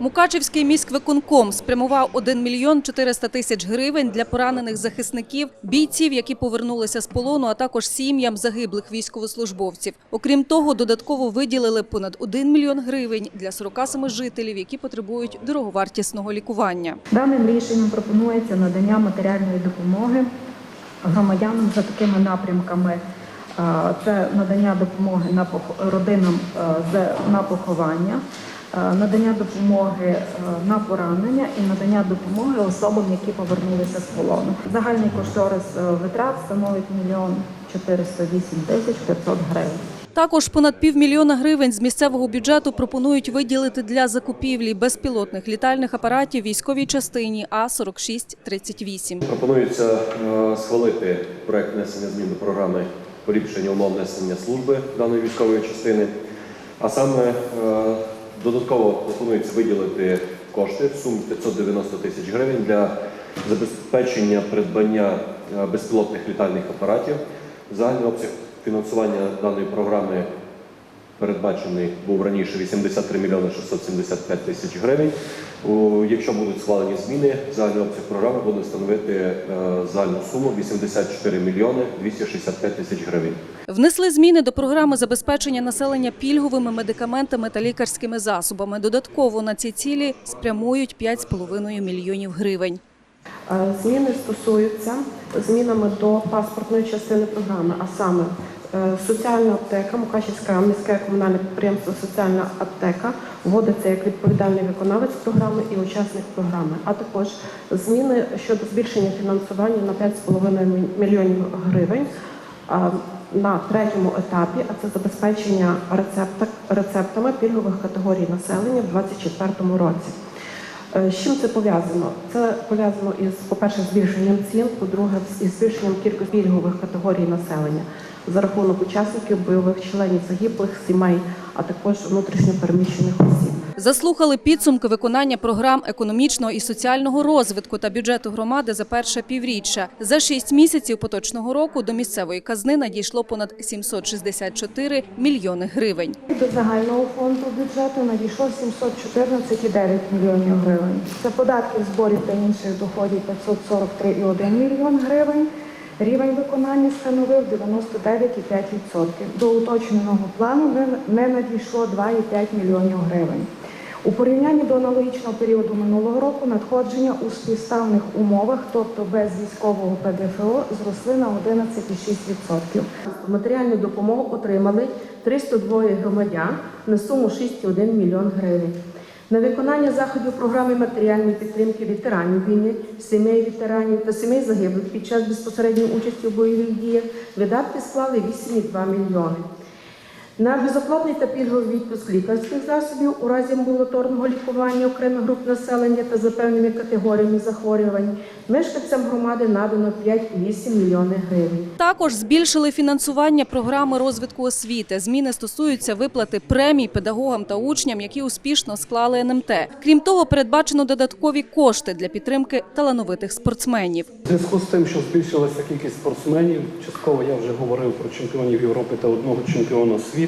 Мукачівський міськвиконком спрямував 1 мільйон 400 тисяч гривень для поранених захисників, бійців, які повернулися з полону, а також сім'ям загиблих військовослужбовців. Окрім того, додатково виділили понад 1 мільйон гривень для 47 жителів, які потребують дороговартісного лікування. Даним рішенням пропонується надання матеріальної допомоги громадянам за такими напрямками. Е, Це надання допомоги родинам е, на поховання, надання допомоги е, на поранення і надання допомоги особам, які повернулися з полону. Загальний кошторис е, витрат становить мільйон 408 тисяч 500 гривень. Також понад півмільйона гривень з місцевого бюджету пропонують виділити для закупівлі безпілотних літальних апаратів військовій частині А-4638. Пропонується е, схвалити проект внесення змін до програми поліпшення умов несення служби даної військової частини. А саме е, додатково пропонується виділити кошти в сумі 590 тисяч гривень для забезпечення придбання е, безпілотних літальних апаратів. Загальний обсяг фінансування даної програми передбачений був раніше 83 мільйони 675 тисяч гривень. Якщо будуть схвалені зміни, загальний обсяг програми буде становити е, загальну суму 84 мільйони 265 тисяч гривень. Внесли зміни до програми забезпечення населення пільговими медикаментами та лікарськими засобами. Додатково на ці цілі спрямують 5,5 мільйонів гривень. Е, Зміни стосуються змінами до паспортної частини програми, а саме соціальна аптека, Мукачівське міське комунальне підприємство Соціальна аптека вводиться як відповідальний виконавець програми і учасник програми, а також зміни щодо збільшення фінансування на 5,5 мільйонів гривень е, на третьому етапі, а це забезпечення рецепта, рецептами пільгових категорій населення в 2024 році. Е, З чим це пов'язано? Це пов'язано із, по-перше, збільшенням цін, по-друге, із збільшенням кількості пільгових категорій населення за рахунок учасників бойових членів загиблих сімей, а також внутрішньо переміщених осіб. Заслухали підсумки виконання програм економічного і соціального розвитку та бюджету громади за перше півріччя. За шість місяців поточного року до місцевої казни надійшло понад 764 мільйони гривень. До загального фонду бюджету надійшло 714,9 мільйонів гривень. Це податків, зборів та інших доходів 543,1 мільйон гривень. Рівень виконання становив 99,5%. До уточненого плану не- надійшло 2,5 мільйонів гривень. У порівнянні до аналогічного періоду минулого року надходження у співставних умовах, тобто без військового ПДФО, зросли на 11,6%. Матеріальну допомогу отримали 302 громадян на суму 6,1 мільйон гривень. На виконання заходів програми матеріальної підтримки ветеранів війни, сімей ветеранів та сімей загиблих під час безпосередньої участі у бойових діях видатки склали 8,2 мільйони. На безоплатний та пільговий відпуск лікарських засобів у разі амбулаторного лікування окремих груп населення та за певними категоріями захворювань мешканцям громади надано 5,8 мільйони гривень. Також збільшили фінансування програми розвитку освіти. Зміни стосуються виплати премій педагогам та учням, які успішно склали НМТ. Крім того, передбачено додаткові кошти для підтримки талановитих спортсменів. В зв'язку з тим, що збільшилася кількість спортсменів, частково я вже говорив про чемпіонів Європи та одного чемпіона світу.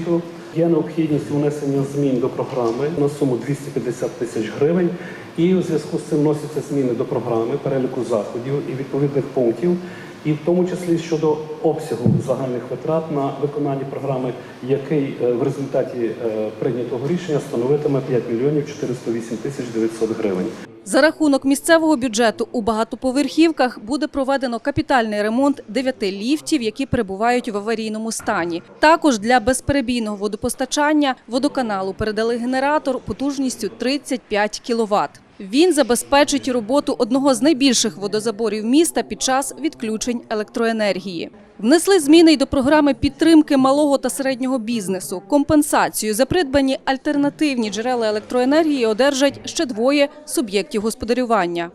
Є необхідність внесення змін до програми на суму 250 тисяч гривень. І в зв'язку з цим вносяться зміни до програми, переліку заходів і відповідних пунктів, і в тому числі щодо обсягу загальних витрат на виконання програми, який е, в результаті е, прийнятого рішення становитиме 5 мільйонів 408 тисяч 900 гривень. За рахунок місцевого бюджету у багатоповерхівках буде проведено капітальний ремонт дев'яти ліфтів, які перебувають в аварійному стані. Також для безперебійного водопостачання водоканалу передали генератор потужністю 35 кВт. Він забезпечить роботу одного з найбільших водозаборів міста під час відключень електроенергії. Внесли зміни й до програми підтримки малого та середнього бізнесу. Компенсацію за придбані альтернативні джерела електроенергії одержать ще двоє суб'єктів господарювання.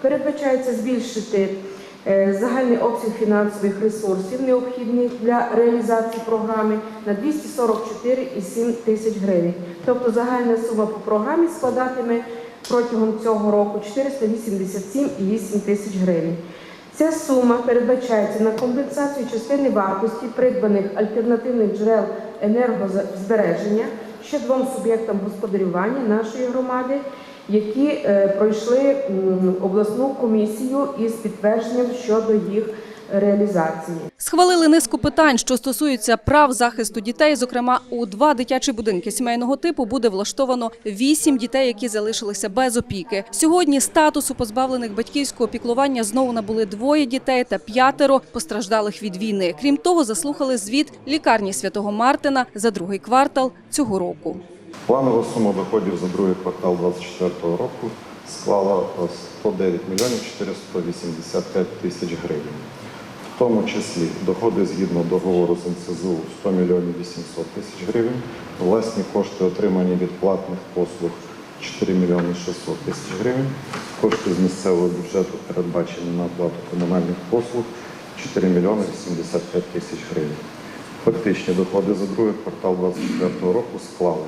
Передбачається збільшити е, загальний обсяг фінансових ресурсів, необхідних для реалізації програми на 244,7 тисяч гривень. Тобто загальна сума по програмі складатиме протягом цього року 487,8 тисяч гривень. Ця сума передбачається на компенсацію частини вартості придбаних альтернативних джерел енергозбереження ще двом суб'єктам господарювання нашої громади які е, пройшли обласну комісію із підтвердженням щодо їх реалізації. Схвалили низку питань, що стосуються прав захисту дітей. Зокрема, у два дитячі будинки сімейного типу буде влаштовано вісім дітей, які залишилися без опіки. Сьогодні статусу позбавлених батьківського піклування знову набули двоє дітей та п'ятеро постраждалих від війни. Крім того, заслухали звіт лікарні святого Мартина за другий квартал цього року. Планова сума доходів за другий квартал 2024 року склала е, 109 мільйонів 485 тисяч гривень. В тому числі доходи згідно договору з НСЗУ 100 мільйонів 800 тисяч гривень, власні кошти отримані від платних послуг 4 мільйони 600 тисяч гривень, кошти з місцевого бюджету передбачені на оплату комунальних послуг 4 мільйони 85 тисяч гривень. Фактичні доходи за другий квартал 2024 року склали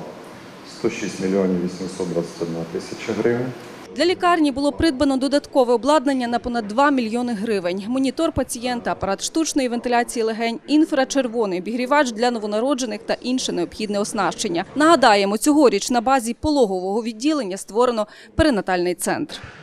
106 мільйонів 821 тисяча гривень. Для лікарні було придбано додаткове обладнання на понад 2 мільйони гривень. Монітор пацієнта, апарат штучної вентиляції легень, інфрачервоний обігрівач для новонароджених та інше необхідне оснащення. Нагадаємо, цьогоріч на базі пологового відділення створено перинатальний центр.